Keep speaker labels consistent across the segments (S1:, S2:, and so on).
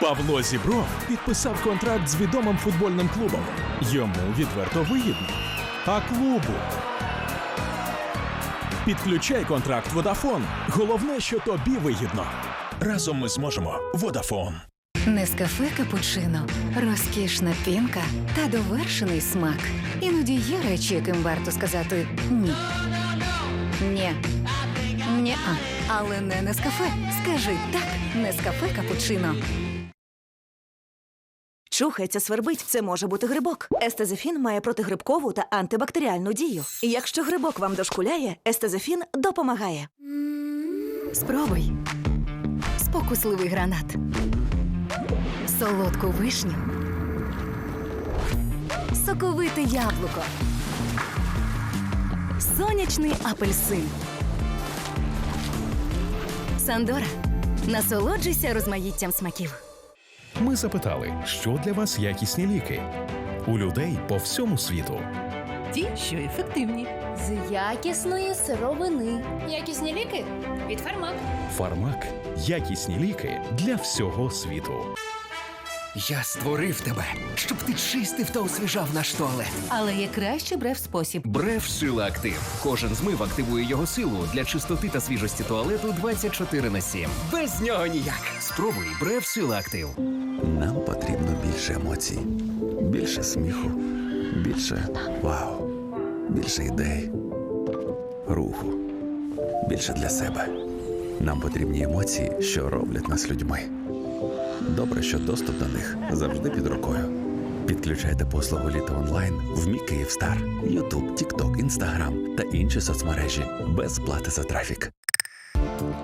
S1: Павло Зібров підписав контракт з відомим футбольним клубом. Йому відверто вигідно. А клубу. Підключай контракт Водафон. Головне, що тобі вигідно. Разом ми зможемо. Водафон.
S2: Нескафе капучино, розкішна пінка та довершений смак. Іноді є речі, яким варто сказати ні. Ні. Ні-а. Але не Нескафе. Скажи так, Нескафе капучино.
S3: Чухається, свербить, це може бути грибок. Естезефін має протигрибкову та антибактеріальну дію. Якщо грибок вам дошкуляє, естезефін допомагає.
S2: Спробуй. Спокусливий гранат. Солодку вишню. Соковите яблуко. Сонячний апельсин. Сандора. Насолоджуйся розмаїттям смаків.
S4: Ми запитали, що для вас якісні ліки у людей по всьому світу.
S5: Ті, що ефективні.
S6: З якісної сировини. Якісні ліки від фармак.
S4: Фармак якісні ліки для всього світу.
S7: Я створив тебе, щоб ти чистив та освіжав наш туалет.
S5: Але є кращий брев спосіб.
S7: Бреф Сила Актив. Кожен змив активує його силу для чистоти та свіжості туалету 24 на 7. Без нього ніяк. Спробуй Бреф Сила Актив.
S8: Нам потрібно більше емоцій, більше сміху, більше вау, більше ідей, руху, більше для себе. Нам потрібні емоції, що роблять нас людьми. Добре, що доступ до них завжди під рукою. Підключайте послугу літо онлайн в Мі Київстар, Ютуб, Тікток, Інстаграм та інші соцмережі без плати за трафік.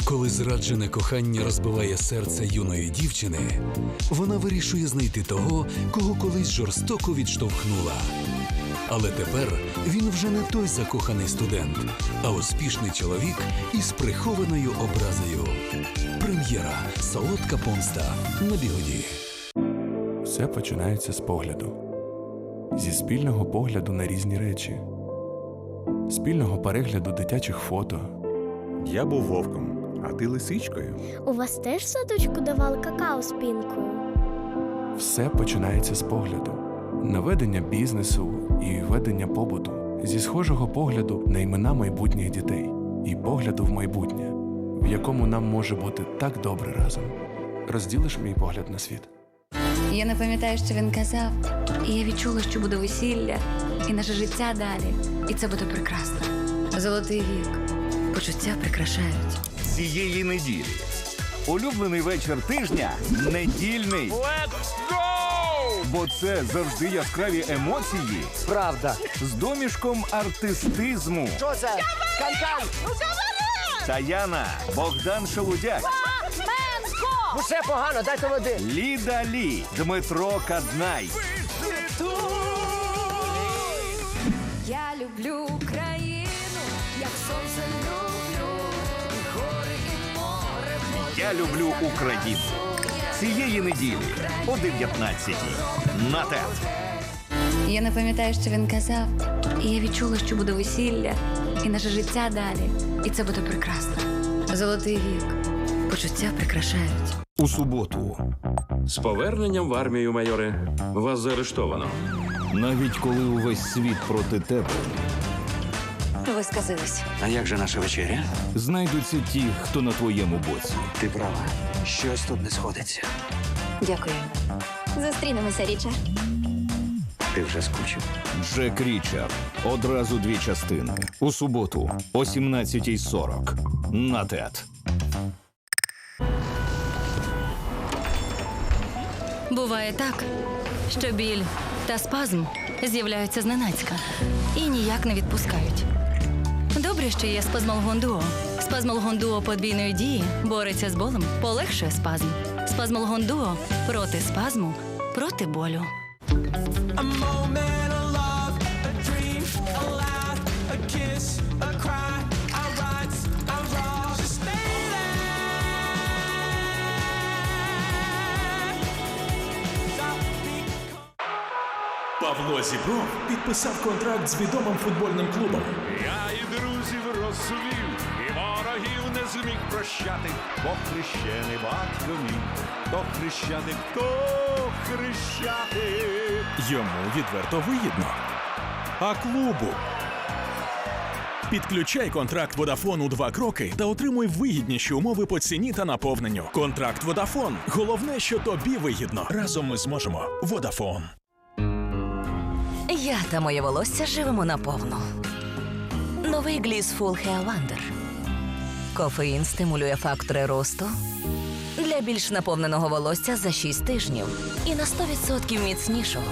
S9: Коли зраджене кохання розбиває серце юної дівчини, вона вирішує знайти того, кого колись жорстоко відштовхнула. Але тепер він вже не той закоханий студент, а успішний чоловік із прихованою образою. Прем'єра Солодка помста на бігоді.
S10: Все починається з погляду, зі спільного погляду на різні речі, спільного перегляду дитячих фото.
S11: Я був вовком, а ти лисичкою.
S6: У вас теж в садочку давали какао з пінкою?
S10: Все починається з погляду, наведення бізнесу і ведення побуту, зі схожого погляду на імена майбутніх дітей і погляду в майбутнє, в якому нам може бути так добре разом. Розділиш мій погляд на світ.
S2: Я не пам'ятаю, що він казав, і я відчула, що буде весілля, і наше життя далі. І це буде прекрасно. Золотий вік. Почуття прикрашають.
S12: цієї неділі. Улюблений вечір тижня недільний. Let's go! Бо це завжди яскраві емоції. Правда. З домішком артистизму. Що це? Канкан! Таяна, Богдан Шелудяк.
S7: Усе погано, дайте води.
S12: Ліда Лі, Дмитро Каднай.
S2: Я люблю
S12: Я люблю Україну. Цієї неділі о 19 на ТЕТ.
S2: Я не пам'ятаю, що він казав, і я відчула, що буде весілля, і наше життя далі. І це буде прекрасно. Золотий вік. Почуття прикрашають.
S9: У суботу
S1: З поверненням в армію, майоре. Вас заарештовано.
S12: Навіть коли увесь світ проти тебе,
S2: Ви сказились.
S7: А як же наша вечеря?
S12: знайдуться ті, хто на твоєму боці.
S7: Ти права. Щось тут не сходиться.
S2: Дякую.
S6: Зустрінемося, Річа.
S7: Ти вже скучив.
S12: Джек Річард. Одразу дві частини. У суботу о 17.40 на ТЕТ.
S2: Буває так, що біль та спазм з'являються зненацька і ніяк не відпускають. Добре, що є спазмолгон дуо. Спазмолгон дуо подвійної дії бореться з болем, полегшує спазм. Спазмолгон дуо проти спазму, проти болю.
S1: Павло Зібров підписав контракт з відомим футбольним клубом.
S11: Я і ворогів не
S13: зміг прощати, бо хрещений батько мій, то хрещатик, то хрещатик.
S1: Йому відверто вигідно. А клубу. Підключай контракт Vodafone у два кроки та отримуй вигідніші умови по ціні та наповненню. Контракт Vodafone. Головне, що тобі вигідно. Разом ми зможемо. Vodafone.
S14: Я та моє волосся живемо наповну. Новий Gliss Full Hair Wonder. Кофеїн стимулює фактори росту для більш наповненого волосся за 6 тижнів і на 100% міцнішого.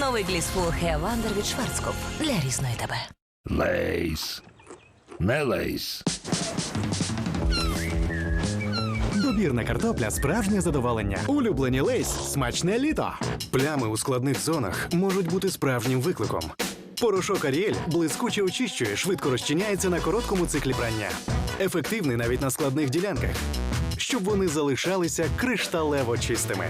S14: Новий Gliss Full Hair Wonder від Шварцкоп для різної тебе.
S8: Лейс. Не лейс.
S15: Добірна картопля справжнє задоволення. Улюблені лейс смачне літо. Плями у складних зонах можуть бути справжнім викликом. Порошок Аріель блискуче очищує, швидко розчиняється на короткому циклі прання. Ефективний навіть на складних ділянках, щоб вони залишалися кришталево чистими.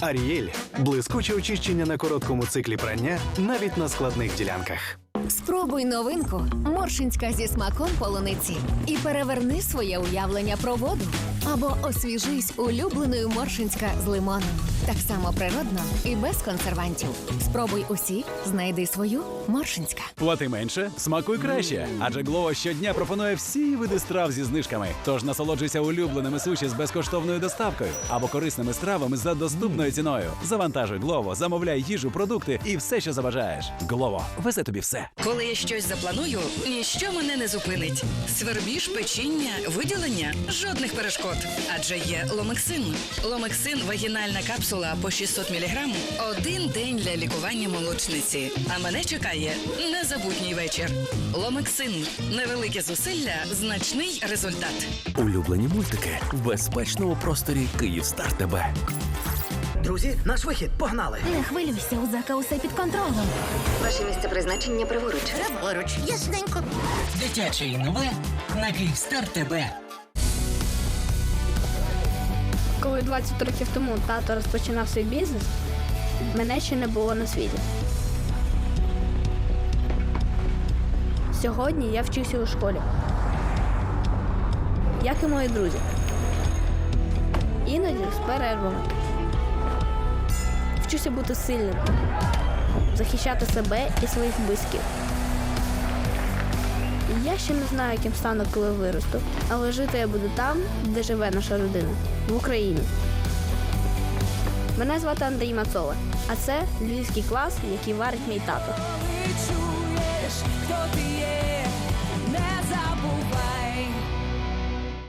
S15: Аріель блискуче очищення на короткому циклі прання навіть на складних ділянках.
S16: Спробуй новинку Моршинська зі смаком полуниці і переверни своє уявлення про воду. Або освіжись улюбленою Моршинська з лимоном. Так само природно і без консервантів. Спробуй усі, знайди свою Моршинська.
S17: Плати менше, смакуй краще. Адже Глово щодня пропонує всі види страв зі знижками. Тож насолоджуйся улюбленими суші з безкоштовною доставкою або корисними стравами за доступною ціною. Завантажуй Глово, замовляй їжу, продукти і все, що забажаєш. Глово везе тобі все.
S18: Коли я щось запланую, ніщо мене не зупинить. Свербіж, печіння, виділення жодних перешкод. Адже є ломексин. Ломексин вагінальна капсула по 600 мг один день для лікування молочниці. А мене чекає незабутній вечір. Ломексин невелике зусилля, значний результат.
S19: Улюблені мультики в безпечному просторі Київстар ТБ.
S20: Друзі, наш вихід, погнали!
S16: Не хвилюйся, у зака усе під контролем.
S18: Ваше місце призначення праворуч.
S20: Поруч, ясненько.
S18: Дитяче і нове на Київстар ТБ.
S16: Коли 20 років тому тато розпочинав свій бізнес, мене ще не було на світі. Сьогодні я вчуся у школі. Як і мої друзі. Іноді з перервами. Вчуся бути сильним, захищати себе і своїх близьких. Я ще не знаю, яким стану, коли виросту, але жити я буду там, де живе наша родина в Україні. Мене звати Андрій Мацола, а це львівський клас, який варить мій тато.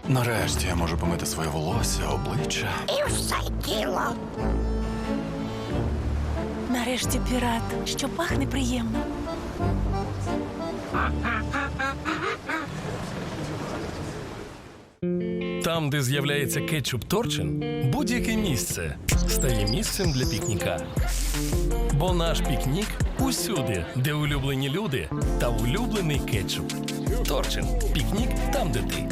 S13: Нарешті я можу помити своє волосся, обличчя.
S20: І все тіло.
S14: Нарешті пірат, що пахне приємно.
S21: Там, де з'являється кетчуп Торчин, будь-яке місце стає місцем для пікніка. Бо наш пікнік усюди, де улюблені люди та улюблений кетчуп. Торчин. Пікнік там, де ти.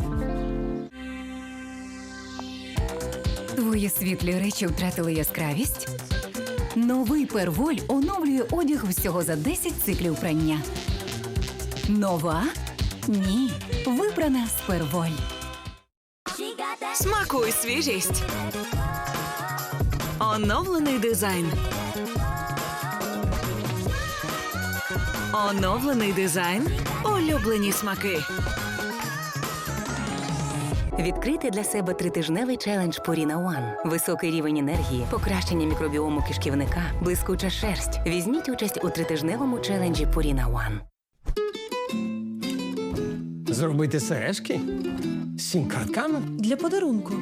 S2: Твої світлі речі втратили яскравість? Новий перволь оновлює одяг всього за 10 циклів прання. Нова? Ні. Вибрана з перволь.
S14: Смакуй свіжість. Оновлений дизайн. Оновлений дизайн. Улюблені смаки.
S2: Відкрити для себе тритижневий челендж Purina One. Високий рівень енергії, покращення мікробіому кишківника, блискуча шерсть. Візьміть участь у тритижневому челенджі Purina One.
S20: Зробити сережки? Сім картками?
S2: Для подарунку.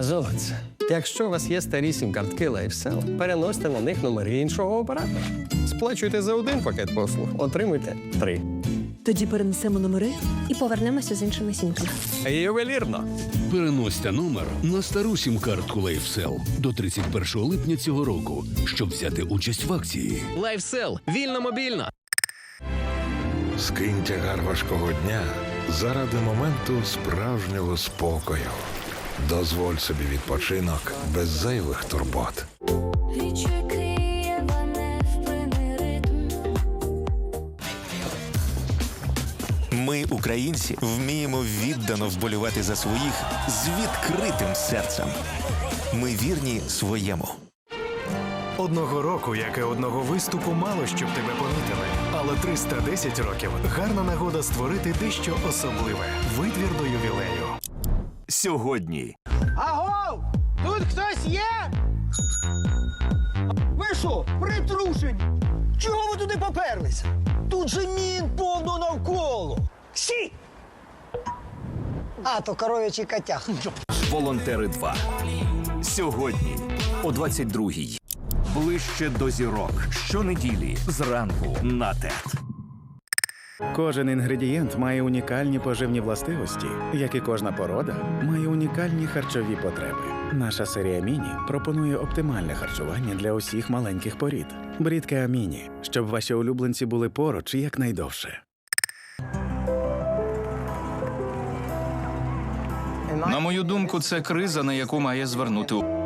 S20: Золоце. Якщо у вас є старі сім-картки LifeSell, переносьте на них номери іншого оператора. Сплачуйте за один пакет послуг, отримуйте три.
S14: Тоді перенесемо номери.
S16: І повернемося з іншими сімками.
S20: Ювелірно.
S21: Переносьте номер на стару сім-картку LifeSell до 31 липня цього року, щоб взяти участь в акції.
S20: LifeSell. Вільно мобільно.
S13: Скинь тягар важкого дня заради моменту справжнього спокою. Дозволь собі відпочинок без зайвих турбот.
S22: Ми
S23: Ми, українці, вміємо віддано вболювати за своїх з відкритим серцем. Ми вірні своєму.
S15: Одного року, як і одного виступу, мало щоб тебе помітили. Але 310 років гарна нагода створити дещо особливе. Витвір до ювілею.
S23: Сьогодні
S24: Агов! Тут хтось є? Ви що, притрушені? Чого ви туди поперлися? Тут же мін повно навколо. Сі! А, то коров'ячий котях.
S12: Волонтери 2. Сьогодні о 22-й. Ближче до зірок. Щонеділі зранку на ТЕТ.
S25: Кожен інгредієнт має унікальні поживні властивості, як і кожна порода має унікальні харчові потреби. Наша серія Міні пропонує оптимальне харчування для усіх маленьких порід. Брідка Аміні, щоб ваші улюбленці були поруч якнайдовше.
S26: На мою думку, це криза, на яку має звернути увагу.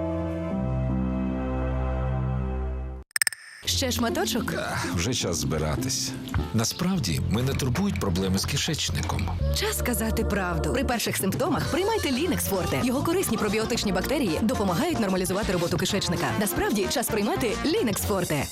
S27: Ще шматочок?
S8: Вже час збиратись. Насправді мене турбують проблеми з кишечником.
S27: Час сказати правду. При перших симптомах приймайте Лінекс Форте. Його корисні пробіотичні бактерії допомагають нормалізувати роботу кишечника. Насправді час приймати Лінекс Форте.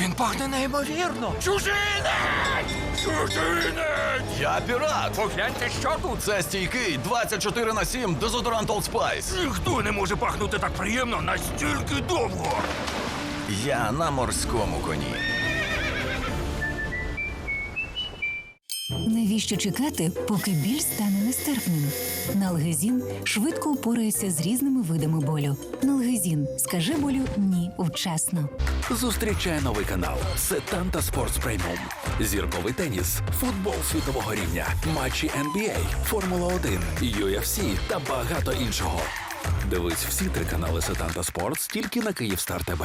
S24: Він пахне неймовірно. Чужинець! Чужинець!
S28: Я пірат! Погляньте, що тут! Це стійкий 24 на 7 дезодорант Old Spice.
S24: Ніхто не може пахнути так приємно настільки довго.
S28: Я на морському коні.
S2: Навіщо чекати, поки біль стане нестерпним? Налгезін швидко упорається з різними видами болю. Налгезін скаже болю ні вчасно.
S9: Зустрічає новий канал Сетанта Спортс Преміум. Зірковий теніс, футбол світового рівня, матчі NBA, Формула 1, UFC та багато іншого. Дивись всі три канали Сетанта Спортс тільки на Київстар ТБ.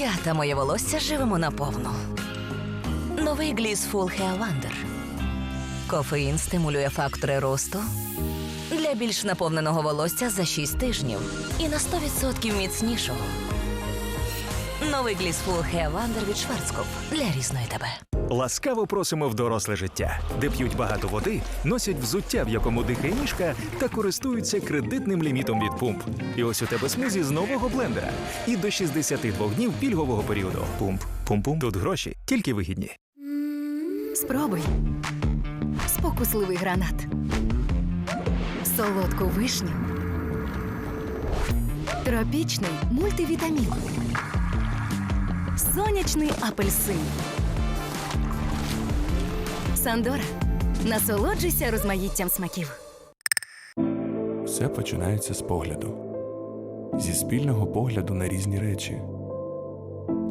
S14: Я та моє волосся живемо наповну. Новий Full Hair Wonder. Кофеїн стимулює фактори росту для більш наповненого волосся за 6 тижнів і на 100% міцнішого. Новий Full Hair Wonder від Шварцкоп для різної тебе.
S7: Ласкаво просимо в доросле життя, де п'ють багато води, носять взуття, в якому дихає ніжка, та користуються кредитним лімітом від пумп. І ось у тебе смузі з нового блендера. І до 62 днів пільгового періоду. Пумп, пум-пум. Тут гроші тільки вигідні.
S29: Спробуй. Спокусливий гранат. Солодку вишню. Тропічний мультивітамін. Сонячний апельсин. Сандора. Насолоджуйся розмаїттям смаків.
S10: Все починається з погляду. Зі спільного погляду на різні речі,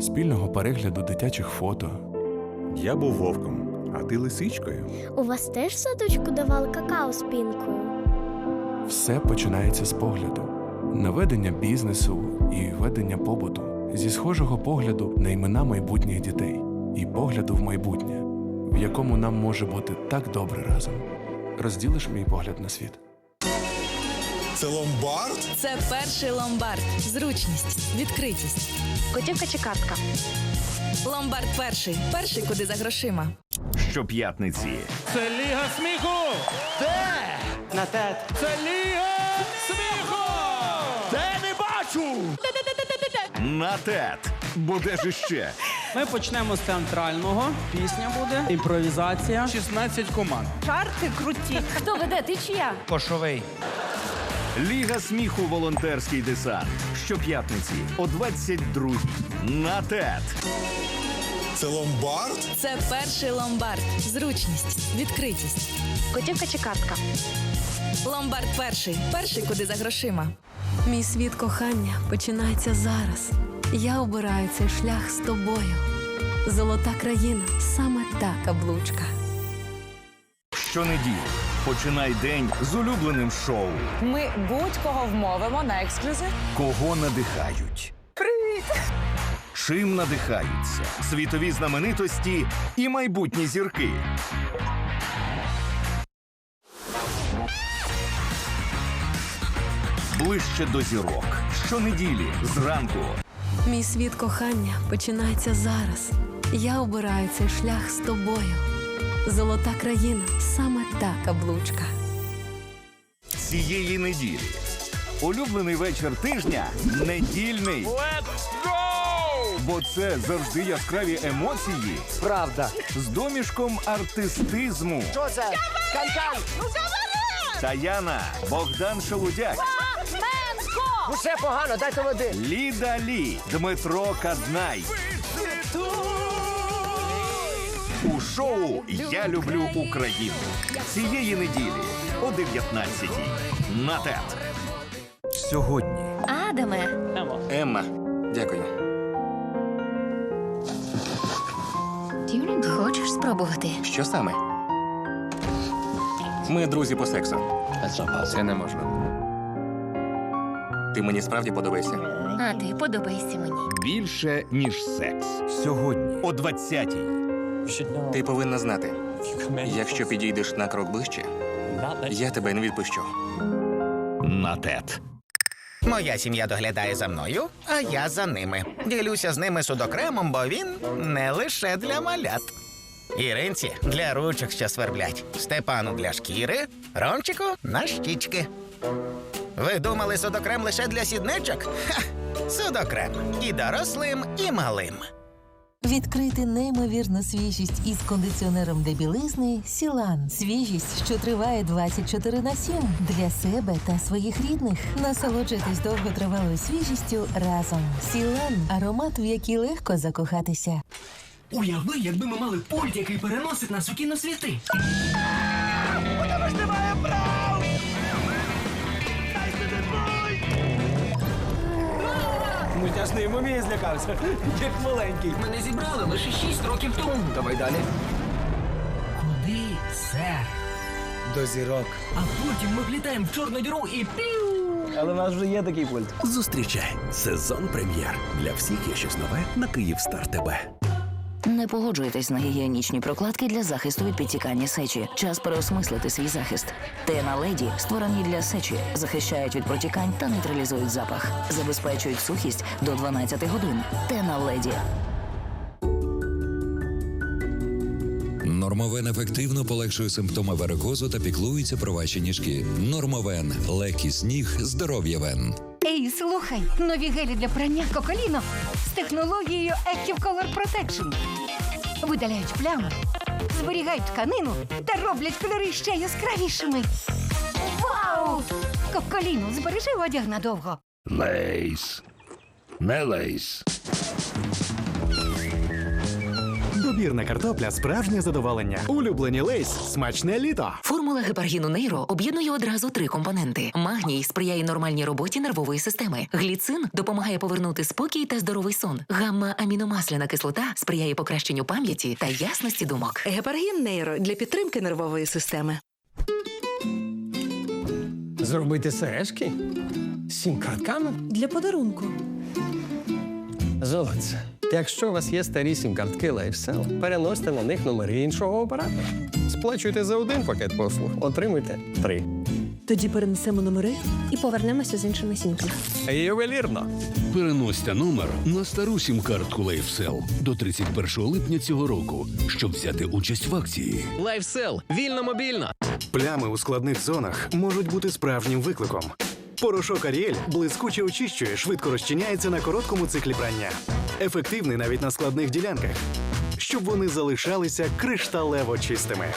S10: спільного перегляду дитячих фото.
S30: Я був вовком, а ти лисичкою.
S6: У вас теж в садочку давали какао з пінкою?
S10: Все починається з погляду, наведення бізнесу і ведення побуту, зі схожого погляду на імена майбутніх дітей і погляду в майбутнє, в якому нам може бути так добре разом. Розділиш мій погляд на світ.
S31: Це ломбард?
S27: Це перший ломбард. Зручність, відкритість.
S6: Готівка чи картка?
S27: Ломбард перший. Перший, куди за грошима.
S12: Щоп'ятниці
S24: Це Ліга сміху! Де? На тет. Це Ліга сміху! Де не бачу?
S12: На ТЕТ. Бо де ж іще?
S32: Ми почнемо з театрального. Пісня буде, імпровізація.
S24: 16 команд.
S32: Чарти круті.
S29: Хто веде? Ти чи я?
S24: Кошовий.
S12: Ліга сміху волонтерський десант. Щоп'ятниці о 22 на ТЕТ.
S31: Це ломбард?
S27: Це перший ломбард. Зручність, відкритість.
S6: Готівка чи картка?
S27: Ломбард перший. Перший, куди за грошима.
S33: Мій світ кохання починається зараз. Я обираю цей шлях з тобою. Золота країна саме та каблучка.
S12: Щонеділі починай день з улюбленим шоу.
S34: Ми будь-кого вмовимо на ексклюзив.
S12: Кого надихають?
S34: Привіт!
S12: Чим надихаються світові знаменитості і майбутні зірки. Ближче до зірок. Щонеділі зранку
S33: Мій світ кохання починається зараз.
S35: Я обираю цей шлях з тобою. Золота країна саме та каблучка.
S12: цієї неділі. Улюблений вечір тижня недільний. Бо це завжди яскраві емоції. Правда. З домішком артистизму.
S24: Що це? Канкан!
S12: Таяна, Богдан Шелудяк,
S24: Все погано, дайте води.
S12: Ліда Лі, Дмитро Каднай. У шоу Я люблю Україну. Цієї неділі о 19-й. На ТЕТ.
S36: Сьогодні.
S2: Адаме.
S36: Емма. Дякую.
S2: Хочеш спробувати?
S36: Що саме? Ми друзі по сексу. Це не можна. Ти мені справді подобаєшся?
S2: А ти подобаєшся мені.
S12: Більше, ніж секс.
S36: Сьогодні.
S12: О 20-й.
S36: Ти повинна знати, якщо підійдеш на крок ближче, я тебе не відпущу.
S12: На ТЕТ.
S37: Моя сім'я доглядає за мною, а я за ними. Ділюся з ними судокремом, бо він не лише для малят. Іринці для ручок, що сверблять, Степану для шкіри, Ромчику на щічки. Ви думали судокрем лише для сідничок? Ха! Судокрем і дорослим, і малим.
S5: Відкрити неймовірну свіжість із кондиціонером для білизни Сілан. Свіжість, що триває 24 на 7 для себе та своїх рідних. Насолоджуйтесь довготривалою свіжістю разом. Сілан аромат, в який легко закохатися.
S38: Уяви, якби ми мали пульт, який переносить нас у кіносвіти.
S39: Мультяшний мумій злякався, як маленький.
S38: Мене зібрали лише шість років тому.
S39: Давай далі.
S38: Куди, сер?
S39: До зірок.
S38: А потім ми влітаємо в чорну діру і піу!
S39: Але в нас вже є такий пульт.
S40: Зустрічай сезон прем'єр. Для всіх є щось нове на Київстар ТБ.
S22: Не погоджуйтесь на гігієнічні прокладки для захисту від підтікання сечі. Час переосмислити свій захист. Тена леді створені для сечі, захищають від протікань та нейтралізують запах, забезпечують сухість до 12 годин. Тена леді.
S8: Нормовен ефективно полегшує симптоми варикозу та піклується про ваші ніжки. Нормовен легкий сніг, здоров'я вен.
S13: Ей, слухай, нові гелі для прання Коколіно з технологією Active Color Protection. Видаляють плями, зберігають тканину та роблять кольори ще яскравішими. Вау! Коколіну збережи одяг надовго.
S31: Лейс. Не лейс.
S15: Добірна картопля справжнє задоволення. Улюблені лейс смачне літо.
S22: Формула гепаргіну нейро об'єднує одразу три компоненти: магній сприяє нормальній роботі нервової системи. Гліцин допомагає повернути спокій та здоровий сон. Гамма-аміномасляна кислота сприяє покращенню пам'яті та ясності думок.
S27: Гепаргін нейро для підтримки нервової системи.
S39: Зробити сережки? Сім картками?
S35: Для подарунку.
S39: Золоце. Якщо у вас є старі сім-картки LifeSell, переносьте на них номери іншого оператора. Сплачуйте за один пакет послуг, отримуйте три.
S35: Тоді перенесемо номери і повернемося з іншими сімками.
S39: Ювелірно.
S9: Переносьте номер на стару сім-картку LifeSell до 31 липня цього року, щоб взяти участь в акції.
S39: LifeSell. Вільно мобільно.
S15: Плями у складних зонах можуть бути справжнім викликом. Порошок Аріель блискуче очищує, швидко розчиняється на короткому циклі прання. Ефективний навіть на складних ділянках, щоб вони залишалися кришталево чистими.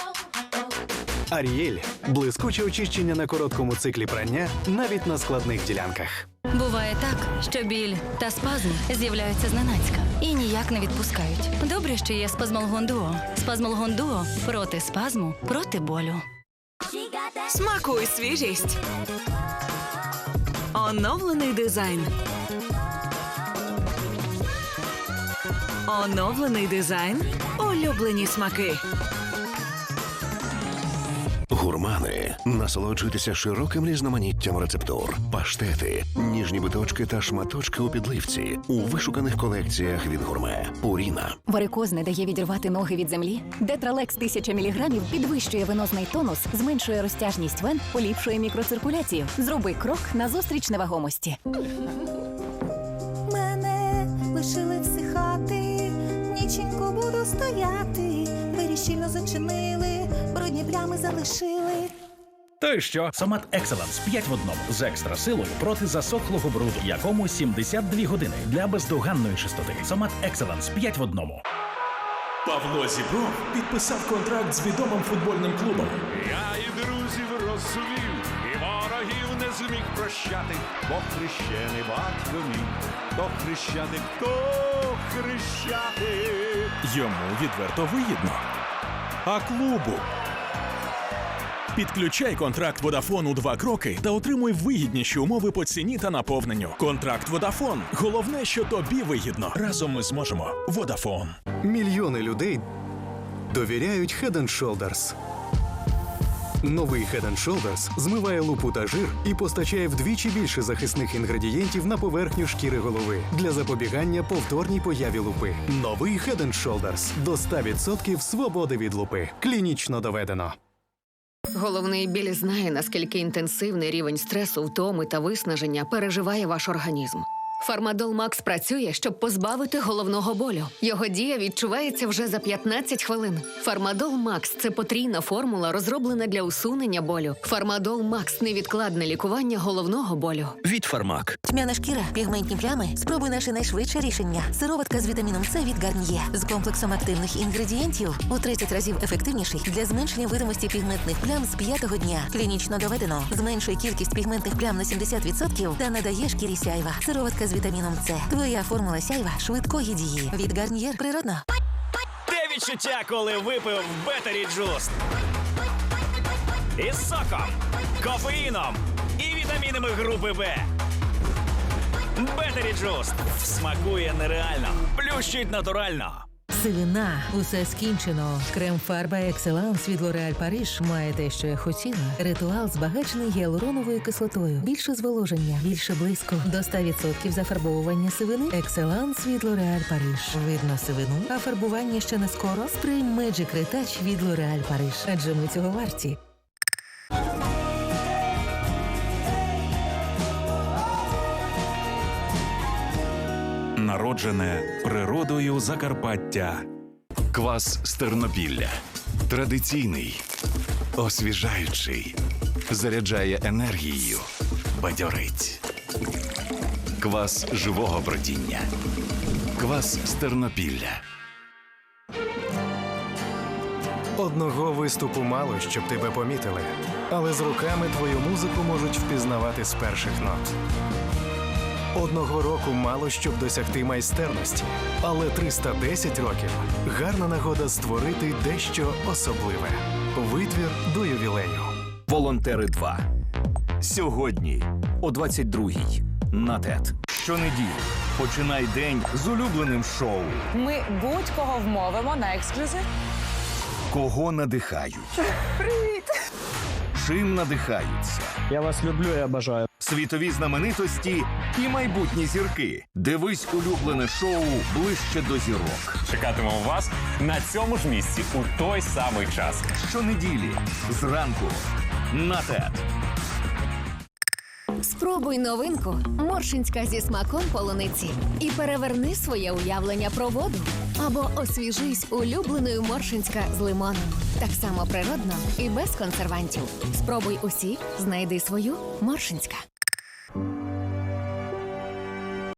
S15: Аріель блискуче очищення на короткому циклі прання навіть на складних ділянках.
S35: Буває так, що біль та спазм з'являються зненацька і ніяк не відпускають. Добре, що є спазмолгон дуо. Спазмолгон дуо проти спазму, проти болю.
S27: Смакуй свіжість. Оновлений дизайн. Оновлений дизайн. Улюблені смаки.
S31: Гурмани. Насолоджуйтеся широким різноманіттям рецептур, паштети, ніжні биточки та шматочки у підливці у вишуканих колекціях від гурме. Пуріна.
S2: Варикоз не дає відірвати ноги від землі. Детралекс 1000 мг підвищує венозний тонус, зменшує розтяжність вен, поліпшує мікроциркуляцію. Зроби крок назустріч невагомості.
S41: Мене лишили всихати, ніченько буду стояти. спричинили, брудні плями залишили.
S9: То й що? Сомат Екселенс 5 в одному з екстра силою проти засохлого бруду, якому 72 години для бездоганної чистоти. Сомат Екселенс 5 в одному.
S1: Павло Зібров підписав контракт з відомим футбольним клубом.
S42: Я і друзів розсувів, і ворогів не зміг прощати, бо хрещений батько мій, то хрещати, хто хрещати.
S1: Йому відверто вигідно. А клубу. Підключай контракт Vodafone у два кроки та отримуй вигідніші умови по ціні та наповненню. Контракт Vodafone. Головне, що тобі вигідно. Разом ми зможемо. Vodafone.
S15: Мільйони людей довіряють Head and Shoulders. Новий Head and Shoulders змиває лупу та жир і постачає вдвічі більше захисних інгредієнтів на поверхню шкіри голови для запобігання повторній появі лупи. Новий Head and Shoulders до 100% свободи від лупи. Клінічно доведено.
S16: Головний біль знає, наскільки інтенсивний рівень стресу, втоми та виснаження переживає ваш організм. Фармадол Макс працює, щоб позбавити головного болю. Його дія відчувається вже за 15 хвилин. Фармадол Макс це потрійна формула, розроблена для усунення болю. Фармадол Макс невідкладне лікування головного болю.
S43: Від Фармак.
S44: Тьмяна шкіра, пігментні плями. Спробуй наше найшвидше рішення. Сироватка з вітаміном С від Гарніє з комплексом активних інгредієнтів у 30 разів ефективніший для зменшення видимості пігментних плям з п'ятого дня. Клінічно доведено. Зменшує кількість пігментних плям на 70% та надає шкірі сяйва. Сироватка з вітаміном С. Твоя формула сяйва швидкої дії. Від Гарнієр природно.
S5: Те відчуття, коли випив Бетері Джуст? Із соком, кофеїном і вітамінами групи Б. Бетері Джуст смакує нереально, плющить натурально.
S44: Сивина, усе скінчено. Крем-фарба Екселанс від Лореаль Париж має те, що я хотіла. Ритуал збагачений гіалуроновою кислотою. Більше зволоження, більше блиску. До 100% зафарбовування сивини. Екселанс від Лореаль Париж. Видно сивину, а фарбування ще не скоро. Спрей Magic від Лореаль Париж. Адже ми цього варті.
S45: Народжене природою Закарпаття.
S46: Квас з Тернопілля. Традиційний, освіжаючий, заряджає енергією, бадьорить. Квас живого бродіння. Квас з Тернопілля.
S47: Одного виступу мало, щоб тебе помітили, але з руками твою музику можуть впізнавати з перших нот. Одного року мало, щоб досягти майстерності, але 310 років гарна нагода створити дещо особливе. Витвір до ювілею.
S12: Волонтери 2. Сьогодні о 22-й на ТЕТ. Щонеділі починай день з улюбленим шоу.
S27: Ми будь-кого вмовимо на ексклюзив.
S12: Кого надихають?
S27: Привіт!
S12: Чим надихаються?
S48: Я вас люблю і обожаю.
S12: Світові знаменитості і майбутні зірки. Дивись улюблене шоу ближче до зірок.
S49: Чекатимемо вас на цьому ж місці у той самий час.
S12: Щонеділі зранку на ТЕТ.
S16: Спробуй новинку Моршинська зі смаком полуниці і переверни своє уявлення про воду. Або освіжись улюбленою Моршинська з лимоном. Так само природно і без консервантів. Спробуй усі, знайди свою Моршинська. 嗯